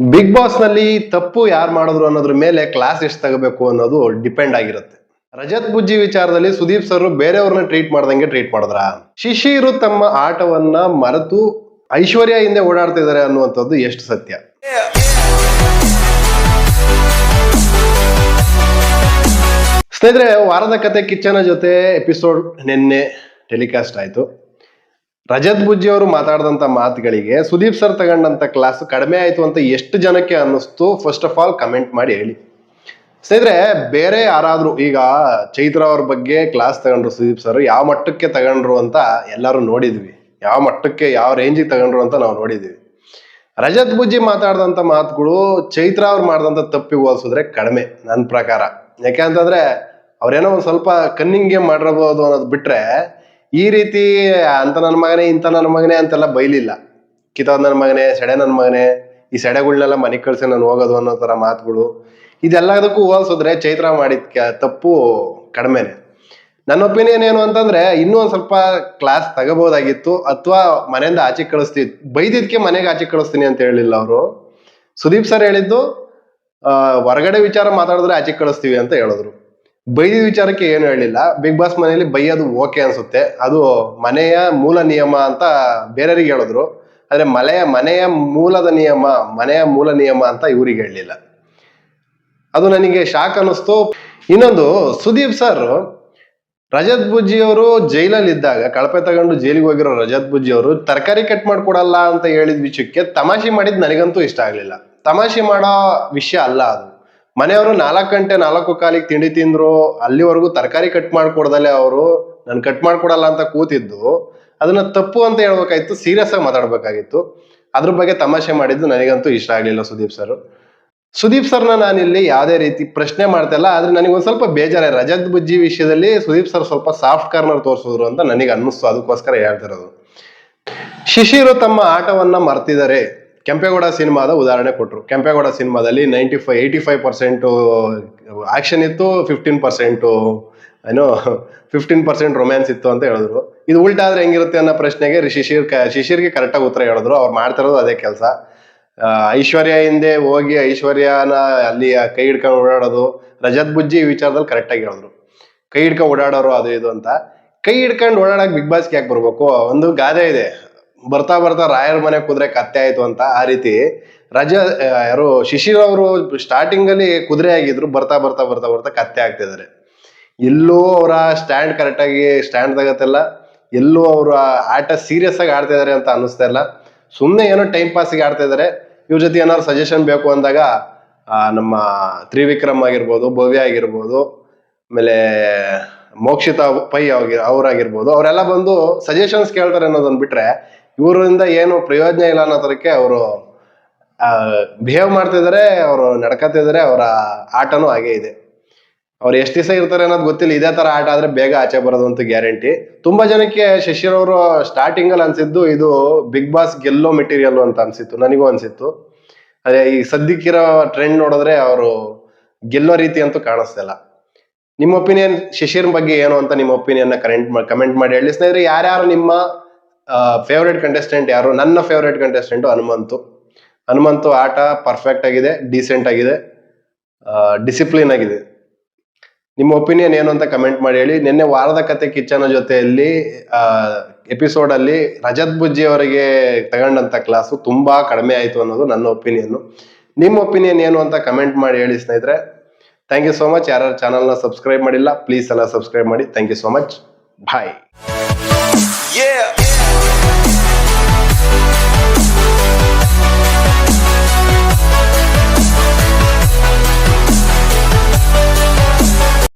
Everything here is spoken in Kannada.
ಬಿಗ್ ಬಾಸ್ನಲ್ಲಿ ತಪ್ಪು ಯಾರು ಮಾಡಿದ್ರು ಅನ್ನೋದ್ರ ಮೇಲೆ ಕ್ಲಾಸ್ ಎಷ್ಟು ತಗೋಬೇಕು ಅನ್ನೋದು ಡಿಪೆಂಡ್ ಆಗಿರುತ್ತೆ. ರಜತ್ ಬುಜ್ಜಿ ವಿಚಾರದಲ್ಲಿ ಸುದೀಪ್ ಸರ್ ಬೇರೆಯವ್ರನ್ನ ಟ್ರೀಟ್ ಮಾಡ್ದಂಗೆ ಟ್ರೀಟ್ ಮಾಡಿದ್ರ? ಶಿಶಿರು ತಮ್ಮ ಆಟವನ್ನ ಮರೆತು ಐಶ್ವರ್ಯ ಹಿಂದೆ ಓಡಾಡ್ತಿದ್ದಾರೆ ಅನ್ನುವಂಥದ್ದು ಎಷ್ಟು ಸತ್ಯ. ಸ್ನೇಹಿತರೆ, ವಾರದ ಕತೆ ಕಿಚ್ಚನ ಜೊತೆ ಎಪಿಸೋಡ್ ನಿನ್ನೆ ಟೆಲಿಕಾಸ್ಟ್ ಆಯ್ತು. ರಜತ್ ಬುಜ್ಜಿ ಅವರು ಮಾತಾಡಿದಂತ ಮಾತುಗಳಿಗೆ ಸುದೀಪ್ ಸರ್ ತಗೊಂಡಂತ ಕ್ಲಾಸ್ ಕಡಿಮೆ ಆಯ್ತು ಅಂತ ಎಷ್ಟು ಜನಕ್ಕೆ ಅನ್ನಿಸ್ತು? ಫಸ್ಟ್ ಆಫ್ ಆಲ್ ಕಮೆಂಟ್ ಮಾಡಿ ಹೇಳಿ. ಸ್ನೇಹಿತರೆ, ಬೇರೆ ಯಾರಾದರೂ ಈಗ ಚೈತ್ರ ಅವ್ರ ಬಗ್ಗೆ ಕ್ಲಾಸ್ ತಗೊಂಡ್ರು ಸುದೀಪ್ ಸರ್ ಯಾವ ಮಟ್ಟಕ್ಕೆ ತಗೊಂಡ್ರು ಅಂತ ಎಲ್ಲರೂ ನೋಡಿದ್ವಿ. ಯಾವ ಮಟ್ಟಕ್ಕೆ, ಯಾವ ರೇಂಜಿಗೆ ತಗೊಂಡ್ರು ಅಂತ ನಾವು ನೋಡಿದ್ವಿ. ರಜತ್ ಬುಜ್ಜಿ ಮಾತಾಡಿದಂತ ಮಾತುಗಳು ಚೈತ್ರ ಅವ್ರು ಮಾಡಿದಂಥ ತಪ್ಪಿಗೆ ಹೋಲಿಸಿದ್ರೆ ಕಡಿಮೆ ನನ್ನ ಪ್ರಕಾರ. ಯಾಕೆ ಅಂತಂದ್ರೆ ಅವ್ರೇನೋ ಒಂದು ಸ್ವಲ್ಪ ಕನ್ನಿಂಗ್ ಗೇಮ್ ಮಾಡಿರಬಹುದು ಅನ್ನೋದು ಬಿಟ್ರೆ ಈ ರೀತಿ ಅಂತ ನನ್ನ ಮಗನೇ ಇಂಥ ನನ್ನ ಮಗನೇ ಅಂತೆಲ್ಲ ಬೈಲಿಲ್ಲ. ಕಿತ್ತೋದ್ ನನ್ನ ಮಗನೇ, ಸೆಡೆ ನನ್ನ ಮಗನೇ, ಈ ಸೆಡೆಗಳನ್ನೆಲ್ಲ ಮನೆ ಕಳ್ಸಿ ನಾನು ಹೋಗೋದು ಅನ್ನೋ ಥರ ಮಾತುಗಳು. ಇದೆಲ್ಲದಕ್ಕೂ ಹೋಲಿಸಿದ್ರೆ ಚೈತ್ರ ಮಾಡಿದ ತಪ್ಪು ಕಡಿಮೆನೆ. ನನ್ನ ಒಪಿನಿಯನ್ ಏನು ಅಂತಂದ್ರೆ, ಇನ್ನೂ ಒಂದು ಸ್ವಲ್ಪ ಕ್ಲಾಸ್ ತಗೋಬಹುದಾಗಿತ್ತು ಅಥವಾ ಮನೆಯಿಂದ ಆಚೆ ಕಳಿಸ್ತಿ, ಬೈದಿದ್ಕೆ ಮನೆಗೆ ಆಚೆ ಕಳಿಸ್ತೀನಿ ಅಂತ ಹೇಳಿಲ್ಲ ಅವರು. ಸುದೀಪ್ ಸರ್ ಹೇಳಿದ್ದು ಹೊರಗಡೆ ವಿಚಾರ ಮಾತಾಡಿದ್ರೆ ಆಚೆ ಕಳಿಸ್ತೀವಿ ಅಂತ ಹೇಳಿದ್ರು. ಬೈದಿದ ವಿಚಾರಕ್ಕೆ ಏನು ಹೇಳಿಲ್ಲ. ಬಿಗ್ ಬಾಸ್ ಮನೆಯಲ್ಲಿ ಬೈಯೋದು ಓಕೆ ಅನ್ಸುತ್ತೆ. ಅದು ಮನೆಯ ಮೂಲ ನಿಯಮ ಅಂತ ಬೇರೆಯವ್ರಿಗೆ ಹೇಳಿದ್ರು. ಆದ್ರೆ ಮಲೆಯ ಮನೆಯ ಮೂಲದ ನಿಯಮ, ಮನೆಯ ಮೂಲ ನಿಯಮ ಅಂತ ಇವರಿಗೆ ಹೇಳಲಿಲ್ಲ ಅದು ನನಗೆ ಶಾಕ್ ಅನ್ನಿಸ್ತು. ಇನ್ನೊಂದು, ಸುದೀಪ್ ಸರ್ ರಜತ್ ಬುಜ್ಜಿ ಅವರು ಜೈಲಲ್ಲಿ ಇದ್ದಾಗ, ಕಳಪೆ ತಗೊಂಡು ಜೈಲಿಗೆ ಹೋಗಿರೋ ರಜತ್ ಬುಜ್ಜಿ ಅವರು ತರಕಾರಿ ಕಟ್ ಮಾಡ್ಕೊಡಲ್ಲ ಅಂತ ಹೇಳಿದ ವಿಷಯಕ್ಕೆ ತಮಾಷೆ ಮಾಡಿದ್ ನನಗಂತೂ ಇಷ್ಟ ಆಗ್ಲಿಲ್ಲ. ತಮಾಷೆ ಮಾಡೋ ವಿಷಯ ಅಲ್ಲ ಅದು. ಮನೆಯವರು ನಾಲ್ಕು ಗಂಟೆ ನಾಲ್ಕು ಕಾಲಿಗೆ ತಿಂಡಿ ತಿಂದ್ರು, ಅಲ್ಲಿವರೆಗೂ ತರಕಾರಿ ಕಟ್ ಮಾಡ್ಕೊಡ್ದಲೆ ಅವರು, ನನ್ ಕಟ್ ಮಾಡ್ಕೊಡಲ್ಲ ಅಂತ ಕೂತಿದ್ದು. ಅದನ್ನ ತಪ್ಪು ಅಂತ ಹೇಳ್ಬೇಕಾಗಿತ್ತು ಸೀರಿಯಸ್ ಆಗಿ ಮಾತಾಡ್ಬೇಕಾಗಿತ್ತು. ಅದ್ರ ಬಗ್ಗೆ ತಮಾಷೆ ಮಾಡಿದ್ದು ನನಗಂತೂ ಇಷ್ಟ ಆಗ್ಲಿಲ್ಲ ಸುದೀಪ್ ಸರ್. ಸುದೀಪ್ ಸರ್ನ ನಾನಿಲ್ಲಿ ಯಾವುದೇ ರೀತಿ ಪ್ರಶ್ನೆ ಮಾಡ್ತಿಲ್ಲ ಆದ್ರೆ ನನಗೊಂದು ಒಂದ್ ಸ್ವಲ್ಪ ಬೇಜಾರ ರಜತ್ ಬುಜ್ಜಿ ವಿಷಯದಲ್ಲಿ ಸುದೀಪ್ ಸರ್ ಸ್ವಲ್ಪ ಸಾಫ್ಟ್ ಕಾರ್ನರ್ ತೋರಿಸಿದ್ರು ಅಂತ ನನಗೆ ಅನ್ನಿಸ್ತು. ಅದಕ್ಕೋಸ್ಕರ ಹೇಳ್ತಿರೋದು ಶಿಶಿರು ತಮ್ಮ ಆಟವನ್ನ ಮರ್ತಿದ್ದಾರೆ. ಕೆಂಪೇಗೌಡ ಸಿನಿಮಾದ ಉದಾಹರಣೆ ಕೊಟ್ರು. ಕೆಂಪೇಗೌಡ ಸಿನಿಮಾದಲ್ಲಿ ninety five eighty five percent action ಇತ್ತು ಫಿಫ್ಟೀನ್ ಪರ್ಸೆಂಟು ಏನೋ ಫಿಫ್ಟೀನ್ ಪರ್ಸೆಂಟ್ ರೊಮ್ಯಾನ್ಸ್ ಇತ್ತು ಅಂತ ಹೇಳಿದ್ರು. ಇದು ಉಲ್ಟಾ ಆದ್ರೆ ಹೆಂಗಿರುತ್ತೆ ಅನ್ನೋ ಪ್ರಶ್ನೆಗೆ ಶಿಶಿರ್ ಕ- ಶಿಶಿರ್ಗೆ ಕರೆಕ್ಟಾಗಿ ಉತ್ತರ ಹೇಳಿದ್ರು. ಅವ್ರು ಮಾಡ್ತಿರೋದು ಅದೇ ಕೆಲಸ. ಐಶ್ವರ್ಯ ಹಿಂದೆ ಹೋಗಿ ಐಶ್ವರ್ಯನ ಅಲ್ಲಿ ಕೈ ಹಿಡ್ಕೊಂಡು ಓಡಾಡೋದು, ರಜತ್ ಬುಜ್ಜಿ ಈ ವಿಚಾರದಲ್ಲಿ ಕರೆಕ್ಟಾಗಿ ಹೇಳಿದ್ರು. ಕೈ ಹಿಡ್ಕೊಂಡು ಓಡಾಡೋರು ಅದು ಇದು ಅಂತ. ಕೈ ಹಿಡ್ಕೊಂಡು ಓಡಾಡಕ್ ಬಿಗ್ ಬಾಸ್ಗೆ ಯಾಕೆ ಬರ್ಬೇಕು? ಒಂದು ಗಾದೆ ಇದೆ. ಬರ್ತಾ ಬರ್ತಾ ರಾಯರ ಮನೆ ಕುದುರೆ ಕತ್ತೆ ಆಯ್ತು ಅಂತ ಆ ರೀತಿ ರಜ ಯಾರು ಶಿಶಿರ್ ಅವರು ಸ್ಟಾರ್ಟಿಂಗ್ ಅಲ್ಲಿ ಕುದುರೆ ಆಗಿದ್ರು, ಬರ್ತಾ ಬರ್ತಾ ಬರ್ತಾ ಬರ್ತಾ ಕತ್ತೆ ಆಗ್ತಿದ್ದಾರೆ. ಎಲ್ಲೂ ಅವರ ಸ್ಟ್ಯಾಂಡ್ ಕರೆಕ್ಟಾಗಿ ಸ್ಟ್ಯಾಂಡ್ ತಗತ್ತಲ್ಲ ಎಲ್ಲೂ ಅವರ ಆಟ ಸೀರಿಯಸ್ ಆಗಿ ಆಡ್ತಾ ಇದಾರೆ ಅಂತ ಅನಿಸ್ತಾ ಇಲ್ಲ. ಸುಮ್ಮನೆ ಏನೋ ಟೈಮ್ ಪಾಸಿಗೆ ಆಡ್ತಾ ಇದಾರೆ. ಇವ್ರ ಜೊತೆ ಏನಾದ್ರು ಸಜೆಷನ್ ಬೇಕು ಅಂದಾಗ ನಮ್ಮ ತ್ರಿವಿಕ್ರಮ್ ಆಗಿರ್ಬೋದು, ಭವ್ಯ ಆಗಿರ್ಬೋದು, ಆಮೇಲೆ ಮೋಕ್ಷಿತಾ ಪೈ ಅವ್ರಾಗಿರ್ಬೋದು, ಅವರೆಲ್ಲ ಬಂದು ಸಜೆಷನ್ಸ್ ಕೇಳ್ತಾರೆ ಅನ್ನೋದನ್ನ ಬಿಟ್ರೆ ಇವರಿಂದ ಏನು ಪ್ರಯೋಜನ ಇಲ್ಲ ಅನ್ನೋದಕ್ಕೆ ಅವರು ಬಿಹೇವ್ ಮಾಡ್ತಿದ್ದಾರೆ ಅವರು ನಡ್ಕತಿದ್ದಾರೆ ಅವರ ಆಟನೂ ಹಾಗೆ ಇದೆ. ಅವ್ರು ಎಷ್ಟು ದಿವಸ ಇರ್ತಾರೆ ಅನ್ನೋದು ಗೊತ್ತಿಲ್ಲ. ಇದೇ ತರ ಆಟ ಆದ್ರೆ ಬೇಗ ಆಚೆ ಬರೋದು ಅಂತ ಗ್ಯಾರಂಟಿ ತುಂಬಾ ಜನಕ್ಕೆ ಶಶಿರ್ ಅವರು ಸ್ಟಾರ್ಟಿಂಗ್ ಅಲ್ಲಿ ಅನ್ಸಿದ್ದು ಇದು ಬಿಗ್ ಬಾಸ್ ಗೆಲ್ಲೋ ಮೆಟೀರಿಯಲ್ ಅಂತ ಅನ್ಸಿತ್ತು, ನನಗೂ ಅನ್ಸಿತ್ತು. ಅದೇ ಈ ಸದ್ಯಕ್ಕಿರೋ ಟ್ರೆಂಡ್ ನೋಡಿದ್ರೆ ಅವರು ಗೆಲ್ಲೋ ರೀತಿ ಅಂತೂ ಕಾಣಿಸ್ತಿಲ್ಲ ನಿಮ್ಮ ಒಪಿನಿಯನ್ ಶಶಿರ್ ಬಗ್ಗೆ ಏನು ಅಂತ ನಿಮ್ಮ ಒಪಿನಿಯನ್ ಕರೆಂಟ್ ಕಮೆಂಟ್ ಮಾಡಿ ಹೇಳಿ. ಸ್ನೇಹಿತರೆ, ಯಾರ್ಯಾರು ನಿಮ್ಮ ಫೇವ್ರೇಟ್ ಕಂಟೆಸ್ಟೆಂಟ್ ಯಾರು? ನನ್ನ ಫೇವ್ರೇಟ್ ಕಂಟೆಸ್ಟೆಂಟ್ ಹನುಮಂತು. ಹನುಮಂತು ಆಟ ಪರ್ಫೆಕ್ಟ್ ಆಗಿದೆ ಡೀಸೆಂಟ್ ಆಗಿದೆ ಡಿಸಿಪ್ಲಿನ್ ಆಗಿದೆ. ನಿಮ್ಮ ಒಪಿನಿಯನ್ ಏನು ಅಂತ ಕಮೆಂಟ್ ಮಾಡಿ ಹೇಳಿ. ನಿನ್ನೆ ವಾರದ ಕತೆ ಕಿಚ್ಚನ ಜೊತೆಯಲ್ಲಿ ಎಪಿಸೋಡ್ ಅಲ್ಲಿ ರಜತ್ ಬುಜ್ಜಿ ಅವರಿಗೆ ತಗೊಂಡಂತ ಕ್ಲಾಸು ತುಂಬಾ ಕಡಿಮೆ ಆಯ್ತು ಅನ್ನೋದು ನನ್ನ ಒಪಿನಿಯನ್ ನಿಮ್ಮ ಒಪಿನಿಯನ್ ಏನು ಅಂತ ಕಮೆಂಟ್ ಮಾಡಿ ಹೇಳಿ ಸ್ನೇಹಿತರೆ. ಥ್ಯಾಂಕ್ ಯು ಸೋ ಮಚ್ ಯಾರು ಚಾನಲ್ನ ಸಬ್ಸ್ಕ್ರೈಬ್ ಮಾಡಿಲ್ಲ ಪ್ಲೀಸ್ ಎಲ್ಲ ಸಬ್ಸ್ಕ್ರೈಬ್ ಮಾಡಿ. Thank you so much bye